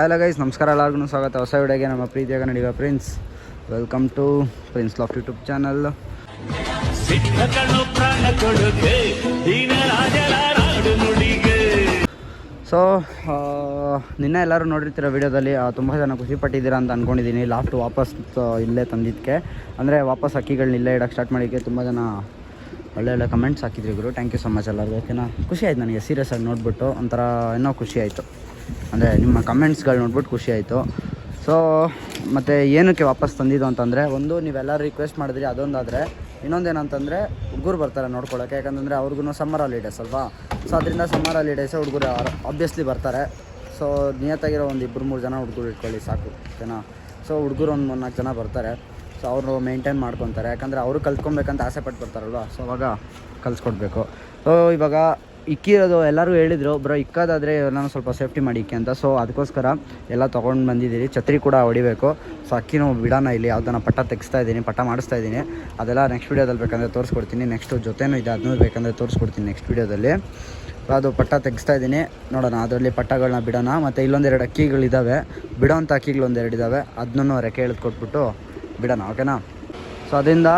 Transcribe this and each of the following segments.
Hello guys ನಮಸ್ಕಾರ. ಎಲ್ಲರಿಗೂ ಸ್ವಾಗತ. ಹೊಸ ವಿಡಿಯೋಗೆ ನಮ್ಮ ಪ್ರೀತಿಯ Kannadiga prince welcome to Prince Laugh YouTube channel so ನಿನ್ನೆ ಎಲ್ಲರೂ ನೋಡಿರ್ತೀರ ವಿಡಿಯೋದಲ್ಲಿ ತುಂಬ ಜನ ಖುಷಿ ಪಟ್ಟಿದ್ದೀರಾ ಅಂತ ಅಂದ್ಕೊಂಡಿದ್ದೀನಿ ಲಾಫ್ಟ್ ವಾಪಸ್ ಇಲ್ಲೇ ತಂದಿದ್ದಕ್ಕೆ ಅಂದರೆ ವಾಪಸ್ ಅಕ್ಕಿಗಳನ್ನ ಇಲ್ಲೇ ಇಡೋಕ್ಕೆ ಸ್ಟಾರ್ಟ್ ಮಾಡಿದ್ದಕ್ಕೆ ತುಂಬ ಜನ ಒಳ್ಳೆ ಒಳ್ಳೆ ಕಮೆಂಟ್ಸ್ ಹಾಕಿದ್ರಿ ಗುರು. ಥ್ಯಾಂಕ್ ಯು ಸೊ ಮಚ್ ಎಲ್ಲರಿಗೂ ಓಕೆನಾ ಖುಷಿ ಆಯ್ತು ನನಗೆ. ಸೀರಿಯಸ್ ಆಗಿ ನೋಡಿಬಿಟ್ಟು ಒಂಥರ ಇನ್ನೂ ಖುಷಿ ಆಯಿತು. ಅಂದರೆ ನಿಮ್ಮ ಕಮೆಂಟ್ಸ್ಗಳು ನೋಡ್ಬಿಟ್ಟು ಖುಷಿ ಆಯಿತು. ಸೊ ಮತ್ತು ಏನಕ್ಕೆ ವಾಪಸ್ ತಂದಿದ್ದು ಅಂತಂದರೆ, ಒಂದು ನೀವೆಲ್ಲ ರಿಕ್ವೆಸ್ಟ್ ಮಾಡಿದ್ರಿ, ಅದೊಂದಾದರೆ ಇನ್ನೊಂದೇನಂತಂದರೆ ಹುಡುಗರು ಬರ್ತಾರೆ ನೋಡ್ಕೊಳ್ಳೋಕೆ ಯಾಕಂತಂದರೆ ಅವ್ರಿಗೂ ಸಮ್ಮರ್ ಹಾಲಿಡೇಸ್ ಅಲ್ವಾ? ಸೊ ಅದರಿಂದ ಸಮ್ಮರ್ ಹಾಲಿಡೇಸ್ ಹುಡುಗರು ಆಬ್ವಿಯಸ್ಲಿ ಬರ್ತಾರೆ. ಸೊ ನಿಯತ್ತಾಗಿರೋ ಒಂದು ಇಬ್ಬರು ಮೂರು ಜನ ಹುಡುಗರು ಇಟ್ಕೊಳ್ಳಿ ಸಾಕು ಜನ ಸೊ ಹುಡುಗರು ಒಂದು ಮೂರ್ನಾಲ್ಕು ಜನ ಬರ್ತಾರೆ. ಸೊ ಅವರು ಮೇಂಟೈನ್ ಮಾಡ್ಕೊತಾರೆ. ಯಾಕಂದರೆ ಅವರು ಕಲ್ತ್ಕೊಬೇಕಂತ ಆಸೆ ಪಟ್ಟು ಬರ್ತಾರಲ್ವ ಸೊ ಅವಾಗ ಕಲಿಸ್ಕೊಡ್ಬೇಕು. ಸೊ ಇವಾಗ ಇಕ್ಕಿರೋದು ಎಲ್ಲರೂ ಹೇಳಿದರು, ಬ್ರೋ, ಇಕ್ಕೋದಾದರೆ ನಾನು ಸ್ವಲ್ಪ ಸೇಫ್ಟಿ ಮಾಡಿ ಇಕ್ಕಿ ಅಂತ. ಸೊ ಅದಕ್ಕೋಸ್ಕರ ಎಲ್ಲ ತೊಗೊಂಡು ಬಂದಿದ್ದೀರಿ. ಛತ್ರಿ ಕೂಡ ಹೊಡಿಬೇಕು. ಸೊ ಅಕ್ಕಿನೂ ಬಿಡೋಣ ಇಲ್ಲಿ. ಯಾವ್ದನ್ನ ಪಟ್ಟ ತೆಗಿಸ್ತಾ ಇದ್ದೀನಿ ಪಟ್ಟ ಮಾಡಿಸ್ತಾ ಇದ್ದೀನಿ. ಅದೆಲ್ಲ ನೆಕ್ಸ್ಟ್ ವೀಡಿಯೋದಲ್ಲಿ ಬೇಕಂದರೆ ತೋರಿಸ್ಕೊಡ್ತೀನಿ. ನೆಕ್ಸ್ಟು ಜೊತೆನೂ ಇದೆ, ಅದನ್ನೂ ಬೇಕಂದರೆ ತೋರಿಸ್ಕೊಡ್ತೀನಿ ನೆಕ್ಸ್ಟ್ ವೀಡಿಯೋದಲ್ಲಿ ಅದು ಪಟ್ಟ ತೆಗಿಸ್ತಾ ಇದ್ದೀನಿ. ನೋಡೋಣ, ಅದರಲ್ಲಿ ಪಟ್ಟಗಳನ್ನ ಬಿಡೋಣ. ಮತ್ತು ಇಲ್ಲೊಂದೆರಡು ಅಕ್ಕಿಗಳಿದ್ದಾವೆ ಬಿಡೋಂಥ ಅಕ್ಕಿಗಳು ಒಂದೆರಡು ಇದ್ದಾವೆ ಅದನ್ನೂ ರೆಕ್ಕೆ ಎಳೆದು ಕೊಟ್ಬಿಟ್ಟು ಬಿಡೋಣ ಓಕೆನಾ ಸೊ ಅದರಿಂದ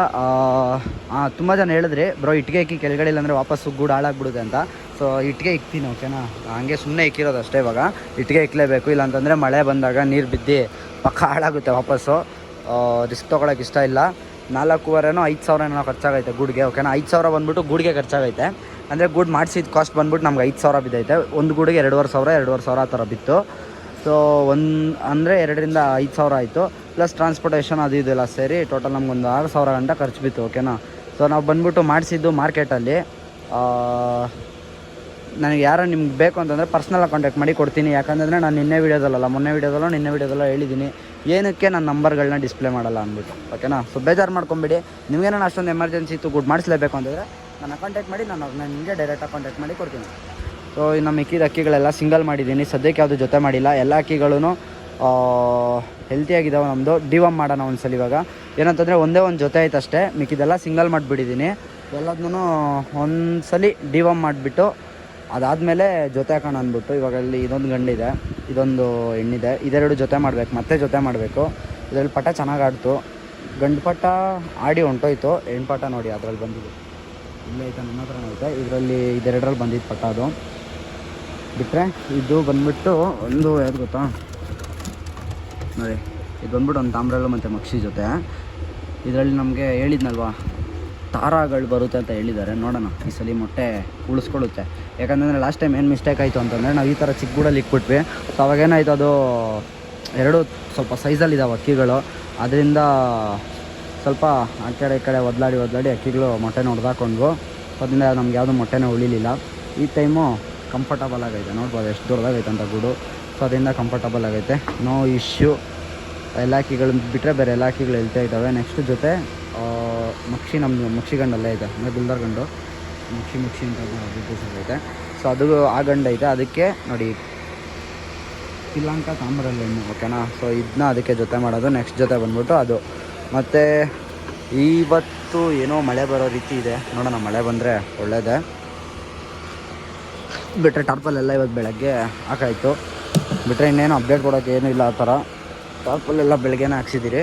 ತುಂಬ ಜನ ಹೇಳಿದ್ರಿ, ಬ್ರೋ, ಇಟ್ಟಿಗೆ ಇಕ್ಕಿ ಕೆಳಗಡೆ ಇಲ್ಲಾಂದರೆ ವಾಪಸ್ಸು ಗೂಡು ಹಾಳಾಗ್ಬಿಡುತ್ತೆ ಅಂತ. ಸೊ ಇಟ್ಟಿಗೆ ಇಕ್ತೀನಿ ಓಕೆನಾ ಹಾಗೆ ಸುಮ್ಮನೆ ಇಕ್ಕಿರೋದು ಅಷ್ಟೇ ಇವಾಗ. ಇಟ್ಟಿಗೆ ಇಕ್ಕಲೇಬೇಕು ಇಲ್ಲಾಂತಂದರೆ ಮಳೆ ಬಂದಾಗ ನೀರು ಬಿದ್ದು ಪಕ್ಕ ಹಾಳಾಗುತ್ತೆ ವಾಪಸ್ಸು. ರಿಸ್ಕ್ ತೊಗೊಳಕ್ಕೆ ಇಷ್ಟ ಇಲ್ಲ. ನಾಲ್ಕೂವರೆನೋ, ಐದು ಸಾವಿರ ಏನೋ ಖರ್ಚಾಗೈತೆ ಗೂಡ್ಗೆ ಓಕೆನಾ ಐದು ಸಾವಿರ ಬಂದ್ಬಿಟ್ಟು ಗೂಡ್ಗೆ ಖರ್ಚಾಗೈತೆ. ಅಂದರೆ ಗೂಡು ಮಾಡಿಸಿದ ಕಾಸ್ಟ್ ಬಂದ್ಬಿಟ್ಟು ನಮ್ಗೆ ಐದು ಸಾವಿರ ಬಿದ್ದೈತೆ. ಒಂದು ಗೂಡಿಗೆ ಎರಡುವರೆ ಸಾವಿರ ಎರಡುವರೆ ಸಾವಿರ ಆ ಥರ ಬಿತ್ತು. ಸೊ ಒಂದು, ಅಂದರೆ ಎರಡರಿಂದ ಐದು ಸಾವಿರ ಆಯಿತು. ಪ್ಲಸ್ ಟ್ರಾನ್ಸ್ಪೋರ್ಟೇಷನ್ ಅದು ಇದೆಲ್ಲ ಸೇರಿ ಟೋಟಲ್ ನಮಗೊಂದು ಆರು ಸಾವಿರ ಗಂಟೆ ಖರ್ಚು ಬಿತ್ತು ಓಕೆನಾ ಸೊ ನಾವು ಬಂದ್ಬಿಟ್ಟು ಮಾಡಿಸಿದ್ದು ಮಾರ್ಕೆಟಲ್ಲಿ ನನಗೆ ಯಾರೋ ನಿಮ್ಗೆ ಬೇಕು ಅಂತಂದರೆ ಪರ್ಸ್ನಲ್ಲಾಗಿ ಕಾಂಟ್ಯಾಕ್ಟ್ ಮಾಡಿ ಕೊಡ್ತೀನಿ. ಯಾಕಂದರೆ ನಾನು ನಿನ್ನೆ ವೀಡಿಯೋದಲ್ಲ ಮೊನ್ನೆ ವೀಡಿಯೋದಲ್ಲೋ ನಿನ್ನೆ ವೀಡಿಯೋದಲ್ಲೋ ಹೇಳಿದ್ದೀನಿ. ಏನಕ್ಕೆ ನಾನು ನಂಬರ್ಗಳನ್ನ ಡಿಸ್ಪ್ಲೇ ಮಾಡಲ್ಲ ಅಂದ್ಬಿಟ್ಟು ಓಕೆನಾ ಸೊ ಬೇಜಾರು ಮಾಡ್ಕೊಂಬಿಡಿ. ನಿಮಗೇನೋ ಅಷ್ಟೊಂದು ಎಮರ್ಜೆನ್ಸಿ ಇತ್ತು ಗುಡ್ ಮಾಡಿಸ್ಲೇಬೇಕು ಅಂತಂದರೆ ನನ್ನ ಕಾಂಟ್ಯಾಕ್ಟ್ ಮಾಡಿ, ನಾನು ಅವ್ರನ್ನ ನಿಮಗೆ ಡೈರೆಕ್ಟಾಗಿ ಕಾಂಟ್ಯಾಕ್ಟ್ ಮಾಡಿ ಕೊಡ್ತೀನಿ. ಸೊ ಇನ್ನು ಮಿಕ್ಕಿದ ಅಕ್ಕಿಗಳೆಲ್ಲ ಸಿಂಗಲ್ ಮಾಡಿದ್ದೀನಿ. ಸದ್ಯಕ್ಕೆ ಯಾವುದು ಜೊತೆ ಮಾಡಿಲ್ಲ. ಎಲ್ಲ ಅಕ್ಕಿಗಳೂ ಹೆಲ್ತಿಯಾಗಿದ್ದಾವೆ ನಮ್ಮದು ಡಿವಮ್ ಮಾಡೋಣ ಒಂದ್ಸಲ ಇವಾಗ. ಏನಂತಂದರೆ ಒಂದೇ ಒಂದು ಜೊತೆ ಆಯ್ತು ಅಷ್ಟೇ. ಮಿಕ್ಕಿದೆಲ್ಲ ಸಿಂಗಲ್ ಮಾಡಿಬಿಟ್ಟಿದ್ದೀನಿ ಎಲ್ಲದನ್ನೂ ಒಂದ್ಸಲಿ ಡಿವಮ್ ಮಾಡಿಬಿಟ್ಟು, ಅದಾದಮೇಲೆ ಜೊತೆ ಹಾಕೋಣ ಅಂದ್ಬಿಟ್ಟು ಇವಾಗ ಅಲ್ಲಿ ಇದೊಂದು ಗಂಡಿದೆ, ಇದೊಂದು ಹೆಣ್ಣಿದೆ. ಇದೆರಡು ಜೊತೆ ಮಾಡಬೇಕು. ಮತ್ತೆ ಜೊತೆ ಮಾಡಬೇಕು. ಇದರಲ್ಲಿ ಪಟ ಚೆನ್ನಾಗಿ ಆಡ್ತು. ಗಂಡು ಪಟ ಆಡಿ ಹೊಂಟೋಯ್ತು. ಹೆಣ್ಣು ಪಟ ನೋಡಿ ಅದರಲ್ಲಿ ಬಂದಿದೆ ಇಲ್ಲೇ ಐತೆ, ನನ್ನ ಹತ್ರನೇ ಐತೆ. ಇದರಲ್ಲಿ, ಇದೆರಡರಲ್ಲಿ ಬಂದಿದ್ದು ಪಟ ಅದು. ಬಿಟ್ಟರೆ ಇದು ಬಂದ್ಬಿಟ್ಟು ಒಂದು, ಯಾವ್ದು ಗೊತ್ತಾ? ನೋಡಿ, ಇದು ಬಂದ್ಬಿಟ್ಟು ಒಂದು ತಾಮ್ರಲ್ಲು ಮತ್ತು ಮಕ್ಷಿ ಜೊತೆ. ಇದರಲ್ಲಿ ನಮಗೆ ಹೇಳಿದ್ನಲ್ವಾ, ತಾರಾಗಳು ಬರುತ್ತೆ ಅಂತ ಹೇಳಿದ್ದಾರೆ. ನೋಡೋಣ, ಈ ಸಲ ಮೊಟ್ಟೆ ಉಳಿಸ್ಕೊಳ್ಳುತ್ತೆ. ಯಾಕಂತಂದರೆ ಲಾಸ್ಟ್ ಟೈಮ್ ಏನು ಮಿಸ್ಟೇಕ್ ಆಯಿತು ಅಂತಂದರೆ ನಾವು ಈ ಥರ ಚಿಕ್ಕ ಗೂಡಲ್ಲಿ ಇಕ್ಬಿಟ್ವಿ. ಸೊ ಅವಾಗೇನಾಯ್ತು, ಅದು ಎರಡು ಸ್ವಲ್ಪ ಸೈಜಲ್ಲಿದ್ದಾವೆ ಅಕ್ಕಿಗಳು. ಅದರಿಂದ ಸ್ವಲ್ಪ ಆ ಕಡೆ, ಈ ಕಡೆ ಒದ್ಲಾಡಿ ಒದ್ಲಾಡಿ ಅಕ್ಕಿಗಳು ಮೊಟ್ಟೆನ ಹೊಡೆದಾಕೊಂಡ್ವು. ಅದರಿಂದ ನಮ್ಗೆ ಯಾವುದೂ ಮೊಟ್ಟೆನೇ ಉಳಿಲಿಲ್ಲ. ಈ ಟೈಮು ಕಂಫರ್ಟಬಲ್ ಆಗೈತೆ. ನೋಡ್ಬೋದು ಎಷ್ಟು ದೊಡ್ಡದಾಗೈತೆ ಅಂತ ಗೂಡು. ಸೊ ಅದರಿಂದ ಕಂಫರ್ಟಬಲ್ ಆಗೈತೆ. ನೋ ಇಶ್ಯೂ ಎಲ್ಲ ಅಕ್ಕಿಗಳು ಬಿಟ್ಟರೆ ಬೇರೆ ಅಕ್ಕಿಗಳು ಹೇಳ್ತಾ ಇದ್ದಾವೆ. ನೆಕ್ಸ್ಟ್ ಜೊತೆ ಮಕ್ಷಿ ನಮ್ಮದು ಮಕ್ಷಿ ಗಂಡಲ್ಲೇ ಇದೆ. ಅಂದರೆ ಗುಲ್ದರ್ ಗಂಡು. ಮಕ್ಷಿ ಮುಕ್ಷಿ ಅಂತ ಐತೆ ಸೊ ಅದು ಆ ಗಂಡ ಐತೆ. ಅದಕ್ಕೆ ನೋಡಿ, ಶ್ರೀಲಂಕಾ ತಾಮ್ರಲ್ಲಿ ಓಕೆನಾ ಸೊ ಇದನ್ನ ಅದಕ್ಕೆ ಜೊತೆ ಮಾಡೋದು. ನೆಕ್ಸ್ಟ್ ಜೊತೆ ಬಂದ್ಬಿಟ್ಟು ಅದು. ಮತ್ತು, ಇವತ್ತು ಏನೋ ಮಳೆ ಬರೋ ರೀತಿ ಇದೆ. ನೋಡೋಣ, ಮಳೆ ಬಂದರೆ ಒಳ್ಳೇದೇ. ಬಿಟ್ಟರೆ ಟಾರ್ಪಲ್ಲೆಲ್ಲ ಇವತ್ತು ಬೆಳಗ್ಗೆ ಹಾಕಾಯಿತು ಬಿಟ್ಟರೆ ಇನ್ನೇನು ಅಪ್ಡೇಟ್ ಕೊಡೋಕ್ಕೆ ಏನೂ ಇಲ್ಲ ಆ ಥರ. ಟಾರ್ಪಲೆಲ್ಲ ಬೆಳಗ್ಗೆನೇ ಹಾಕ್ಸಿದ್ದೀರಿ.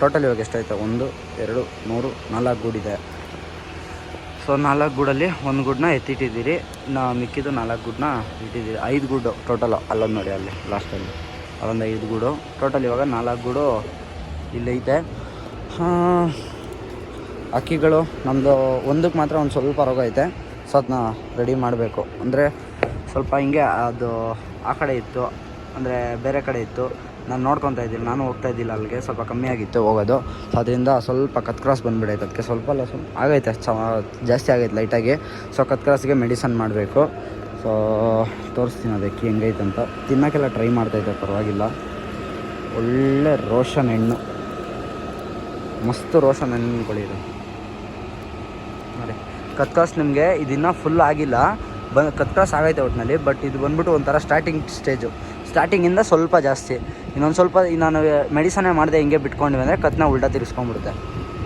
ಟೋಟಲ್ ಇವಾಗ ಎಷ್ಟಾಯ್ತು? ಒಂದು, ಎರಡು, ಮೂರು, ನಾಲ್ಕು ಗೂಡಿದೆ ಸೊ ನಾಲ್ಕು ಗೂಡಲ್ಲಿ ಒಂದು ಗುಡ್ನ ಎತ್ತಿಟ್ಟಿದ್ದೀರಿ. ನಾ ಮಿಕ್ಕಿದ್ದು ನಾಲ್ಕು ಗುಡ್ನ ಇಟ್ಟಿದ್ದೀರಿ. ಐದು ಗುಡ್ಡು ಟೋಟಲ್ ಅಲ್ಲೊಂದು ನೋಡಿ ಅಲ್ಲಿ ಲಾಸ್ಟಲ್ಲಿ ಅಲ್ಲೊಂದು ಐದು ಗೂಡು. ಟೋಟಲ್ ಇವಾಗ ನಾಲ್ಕು ಗೂಡು ಇಲ್ಲೈತೆ ಅಕ್ಕಿಗಳು ನಮ್ಮದು ಒಂದಕ್ಕೆ ಮಾತ್ರ ಒಂದು ಸ್ವಲ್ಪ ರೋಗ ಐತೆ. ಸೊ ರೆಡಿ ಮಾಡಬೇಕು. ಅಂದರೆ ಸ್ವಲ್ಪ ಹಿಂಗೆ ಅದು ಆ ಕಡೆ ಇತ್ತು, ಅಂದರೆ ಬೇರೆ ಕಡೆ ಇತ್ತು. ನಾನು ನೋಡ್ಕೊತಾ ಇದ್ದೀನಿ, ನಾನು ಹೋಗ್ತಾ ಇದ್ದಿಲ್ಲ ಅಲ್ಲಿಗೆ, ಸ್ವಲ್ಪ ಕಮ್ಮಿ ಆಗಿತ್ತು ಹೋಗೋದು. ಸೊ ಅದರಿಂದ ಸ್ವಲ್ಪ ಕತ್ ಕ್ರಾಸ್ ಬಂದುಬಿಡೈತೆ ಅದಕ್ಕೆ ಸ್ವಲ್ಪ ಅಲ್ಲ ಸ್ವಲ್ಪ ಆಗೈತೆ, ಚ, ಜಾಸ್ತಿ ಆಗೈತೆ ಲೈಟಾಗಿ ಸೊ ಕತ್ ಕ್ರಾಸ್ಗೆ ಮೆಡಿಸನ್ ಮಾಡಬೇಕು. ಸೊ ತೋರಿಸ್ತೀನಿ ಅದಕ್ಕೆ ಹೆಂಗೈತೆ ಅಂತ. ತಿನ್ನೋಕ್ಕೆಲ್ಲ ಟ್ರೈ ಮಾಡ್ತಾಯಿದ್ದೆ ಪರವಾಗಿಲ್ಲ. ಒಳ್ಳೆ ರೋಷನ್ ಹೆಣ್ಣು. ಮಸ್ತ್ ರೋಷನ್ ಕೊಡಿ ಇದು ನೋಡಿ ಕ್ರಾಸ್ ನಿಮಗೆ ಇದಿನ್ನೂ ಫುಲ್ ಆಗಿಲ್ಲ. ಬ ಕತ್ಕಾಸ್ ಆಗೈತೆ ಒಟ್ಟಿನಲ್ಲಿ ಬಟ್ ಇದು ಬಂದ್ಬಿಟ್ಟು ಒಂಥರ ಸ್ಟಾರ್ಟಿಂಗ್ ಸ್ಟೇಜು ಸ್ಟಾರ್ಟಿಂಗಿಂದ ಸ್ವಲ್ಪ ಜಾಸ್ತಿ. ಇನ್ನೊಂದು ಸ್ವಲ್ಪ ನಾನು ಮೆಡಿಸನೇ ಮಾಡಿದೆ ಹಿಂಗೆ ಬಿಟ್ಕೊಂಡ್ವಿ ಅಂದರೆ ಕತ್ನ ಉಲ್ಟಾ ತಿರ್ಸ್ಕೊಂಡ್ಬಿಡುತ್ತೆ.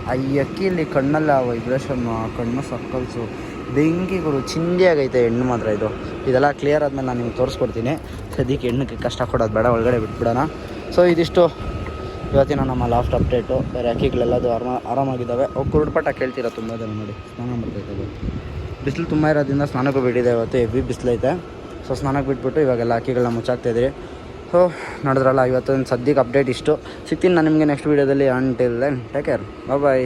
ಆ ಈ ಅಕ್ಕಿಯಲ್ಲಿ ಕಣ್ಣಲ್ಲ ವೈಬ್ರೇಷನ್ನು ಕಣ್ಣು ಸರ್ಕಲ್ಸು ಬೆಂಕಿಗಳು ಚಿಂದಿ ಆಗೈತೆ ಹೆಣ್ಣು ಮಾತ್ರ ಇದು. ಇದೆಲ್ಲ ಕ್ಲಿಯರ್ ಆದಮೇಲೆ ನಾನು ನಿಮ್ಗೆ ತೋರಿಸ್ಕೊಡ್ತೀನಿ. ಸದ್ಯಕ್ಕೆ ಹೆಣ್ಣಕ್ಕೆ ಕಷ್ಟ ಕೊಡೋದು ಬೇಡ, ಒಳಗಡೆ ಬಿಟ್ಬಿಡೋಣ. ಸೊ ಇದಿಷ್ಟು. ಇವತ್ತಿನ ನಮ್ಮ ಲಾಸ್ಟ್ ಅಪ್ಡೇಟು ಬೇರೆ ಅಕ್ಕಿಗಳೆಲ್ಲದು ಆರಾಮ ಆರಾಮಾಗಿದ್ದಾವೆ. ಅವು ಕುರುಡ್ಪಟ್ಟ ಕೇಳ್ತೀರಾ ತುಂಬ ಜನ ನೋಡಿ. ಸ್ನಾನ ಮಾಡ್ತಾಯಿದ್ದಾವೆ ಬಿಸಿಲು ತುಂಬ ಇರೋದ್ರಿಂದ ಸ್ನಾನಕ್ಕೂ ಬಿಟ್ಟಿದೆ ಇವತ್ತು, ಹೆವಿ ಬಿಸಿಲೈತೆ. ಸೊ ಸ್ನಾನಕ್ಕೆ ಬಿಟ್ಬಿಟ್ಟು ಇವಾಗೆಲ್ಲ ಅಕ್ಕಿಗಳನ್ನ ಮುಚ್ಚಾಕ್ತಾಯಿದ್ರಿ ಸೊ ನೋಡಿದ್ರಲ್ಲ ಇವತ್ತೊಂದು ಸದ್ಯಕ್ಕೆ ಅಪ್ಡೇಟ್ ಇಷ್ಟು. ಸಿಗ್ತೀನಿ ನಾನು ನಿಮಗೆ ನೆಕ್ಸ್ಟ್ ವೀಡಿಯೋದಲ್ಲಿ until then take care bye